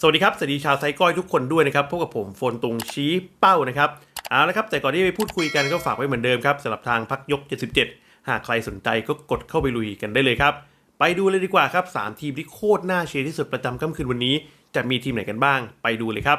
สวัสดีครับ สวัสดีชาวไซก้อยทุกคนด้วยนะครับ พบกับผมโฟนตุงชี้เป้านะครับเอาละครับ แต่ก่อนที่จะไปพูดคุยกันก็ฝากไว้เหมือนเดิมครับสำหรับทางพักยก 77 หากใครสนใจก็กดเข้าไปลุยกันได้เลยครับ ไปดูเลยดีกว่าครับ 3 ทีมที่โคตรน่าเชียร์ที่สุดประจำค่ำคืนวันนี้ จะมีทีมไหนกันบ้าง ไปดูเลยครับ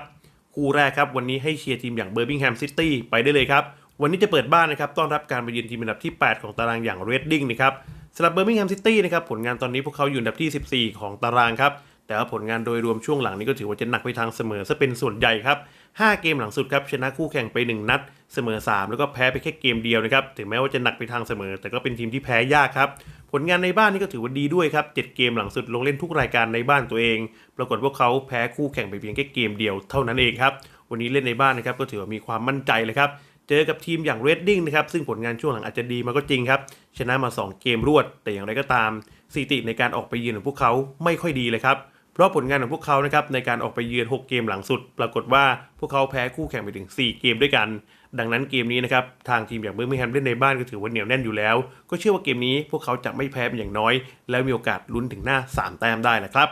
คู่แรกครับวันนี้ให้เชียร์ทีมอย่างเบอร์มิงแฮมซิตี้ไปได้เลยครับ วันนี้จะเปิดบ้านนะครับต้อนรับการไปเยือนทีมอันดับที่ 8 ของตารางอย่างเรดดิ้งนะครับสำหรับเบอร์มิงแฮมซิตี้นะครับผลงานตอนนี้พวกเขาอยู่อันดับที่ 14 ของตารางครับ แต่ว่าผลงานโดยรวมช่วงหลังนี้ก็ถือว่าจะหนักไปทางเสมอซะเป็นส่วนใหญ่ครับ 5 เกมหลังสุดครับชนะคู่แข่งไป 1 นัด เสมอ 3 แล้วก็แพ้ไปแค่เกมเดียวนะครับถึงแม้ว่าจะหนักไปทางเสมอ แต่ก็เป็นทีมที่แพ้ยากครับผลงานในบ้านนี่ก็ถือว่าดีด้วยครับ 7 เกมหลังสุดลงเล่นทุกรายการในบ้านตัวเอง ปรากฏว่าเขาแพ้คู่แข่งไปเพียงแค่เกมเดียวเท่านั้นเองครับ วันนี้เล่นในบ้านนะครับก็ถือว่ามีความมั่นใจเลยครับ เจอกับทีมอย่างเรดดิ้งนะครับ ซึ่งผลงานช่วงหลังอาจจะดีมาก็จริงครับ ชนะมา 2 เกมรวด แต่อย่างไรก็ตามสถิติในการออกไปเยือนของพวกเขาไม่ค่อยดีเลยครับ เพราะผลงานของพวกเขานะครับในการออกไปเยือน 6 เกมหลังสุด ปรากฏว่าพวกเขาแพ้คู่แข่งไปถึง 4 เกมด้วยกัน ดังนั้นเกมนี้นะครับทางทีมอย่างเบอร์มิงแฮมเล่นในบ้านก็ถือว่าเหนียวแน่นอยู่แล้ว ก็เชื่อว่าเกมนี้พวกเขาจะไม่แพ้เป็นอย่างน้อย แล้วมีโอกาสลุ้นถึงหน้า 3 แต้มได้นะครับ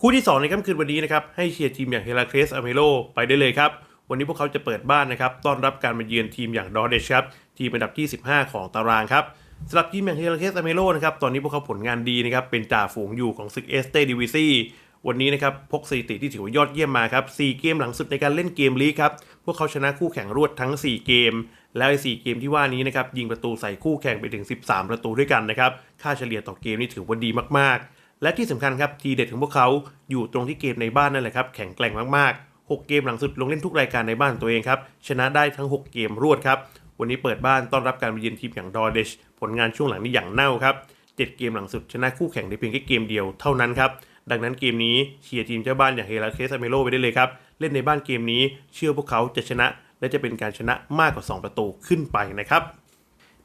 คู่ที่ 2 ในค่ำคืนวันนี้นะครับให้เชียร์ทีมอย่างเฮลาเครสอเมโลไปได้เลยครับวันนี้พวกเขาจะเปิดบ้านนะครับต้อนรับการมาเยือนทีมอย่างดอเดชครับทีมอันดับที่ 15 ของตารางครับสำหรับทีมอย่างเฮลาเคสอเมโลนะครับตอนนี้พวกเขาผลงานดีนะครับเป็นจ่าฝูงอยู่ของศึกเอสเตดิวิซี วันนี้นะครับพกสถิติที่ถือว่ายอดเยี่ยมมาครับ 4 เกมหลังสุดในการเล่นเกมลีกครับ พวกเขาชนะคู่แข่งรวดทั้ง 4 เกม แล้วไอ้4เกมที่ว่านี้นะครับยิงประตูใส่คู่แข่งไปถึง 13 ประตูด้วยกันนะครับ ค่าเฉลี่ยต่อเกมนี่ถือว่าดีมากๆ และที่สำคัญครับทีเด็ดของพวกเขาอยู่ตรงที่เกมในบ้านนั่นแหละครับแข็งแกร่งมากๆ 6 เกมหลังสุดลงเล่นทุกรายการในบ้านตัวเองครับชนะได้ทั้ง 6 เกมรวดครับวันนี้เปิดบ้านต้อนรับการมาเยือนทีมอย่างดอเดชผลงานช่วงหลังนี่อย่างเน่าครับ7เกมหลังสุดชนะคู่แข่งได้เพียงแค่เกมเดียวเท่านั้นครับ ดังนั้นเกมนี้เชียร์ทีมเจ้าบ้านอย่างเฮลาเคสเมโลไปได้เลยครับ เล่นในบ้านเกมนี้เชื่อพวกเขาจะชนะ และจะเป็นการชนะมากกว่า 2 ประตูขึ้นไปนะครับ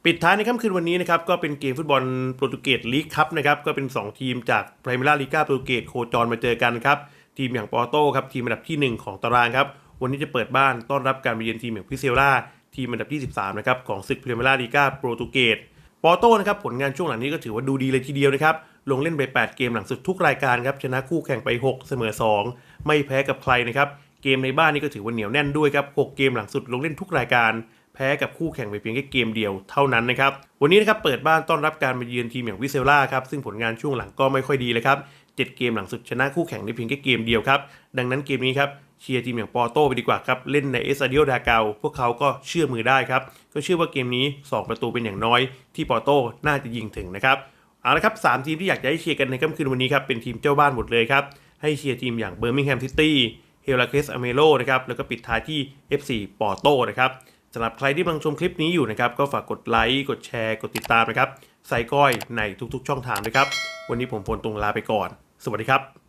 ปิดท้ายในค่ำคืนวันนี้นะครับก็เป็นเกมฟุตบอลโปรตุเกสลีกคัพนะครับก็เป็น 2 ทีมจากไพรเมราลีกาโปรตุเกสโคจรมาเจอกันครับทีมอย่างปอโต้ครับทีมอันดับทีหนึ่1 ของตารางครับวันนี้จะเปิดบ้านต้อนรับการมาเยือนทีมอย่างพิเซล่าทีมอันดับที่ 13นะครับของศึกพรีเมียราลีกาโปรตุเกสปอโต้นะครับผลงานช่วงหลังนี้ก็ถือว่าดูดีเลยทีเดียวนะครับ ลงเล่นไป 8 เกมหลังสุดทุกรายการครับชนะคู่แข่งไป 6 เสมอ 2 ไม่แพ้กับใครนะครับเกมในบ้านนี่ก็ถือว่าเหนียวแน่นด้วยครับ 6 เกมหลังสุดลงเล่นทุกรายการ แพ้กับคู่แข่งไปเพียงแค่เกมเดียวเท่านั้นนะครับวันนี้นะครับเปิดบ้านต้อนรับการมาเยือนทีมอย่างวิเซล่าครับซึ่งผลงานช่วงหลังก็ไม่ค่อยดีเลยครับเจ็ดเกมหลังสุดชนะคู่แข่งได้เพียงแค่เกมเดียวครับดังนั้นเกมนี้ครับเชียร์ทีมอย่างปอโต้ไปดีกว่าครับ เล่นในเอสซาดิโอดาเกาพวกเขาก็เชื่อมือได้ครับ ก็เชื่อว่าเกมนี้ 2 ประตูเป็นอย่างน้อย ที่ปอโต้น่าจะยิงถึงนะครับ เอาละครับสามทีมที่อยากจะให้เชียร์กันในค่ำคืนวันนี้ครับเป็นทีมเจ้าบ้านหมดเลยครับ ให้เชียร์ทีมอย่างเบอร์มิงแฮมซิตี้เฮลาเคสอเมโลนะครับแล้วก็ปิดท้ายที่ FC ปอร์โตนะครับสำหรับใครที่กำลังชมคลิปนี้อยู่นะครับก็ฝากกดไลค์กดแชร์กดติดตามนะครับใส่ก้อยในทุกๆ ช่องทางด้วยครับ วันนี้ผมพลตรงลาไปก่อน สวัสดีครับ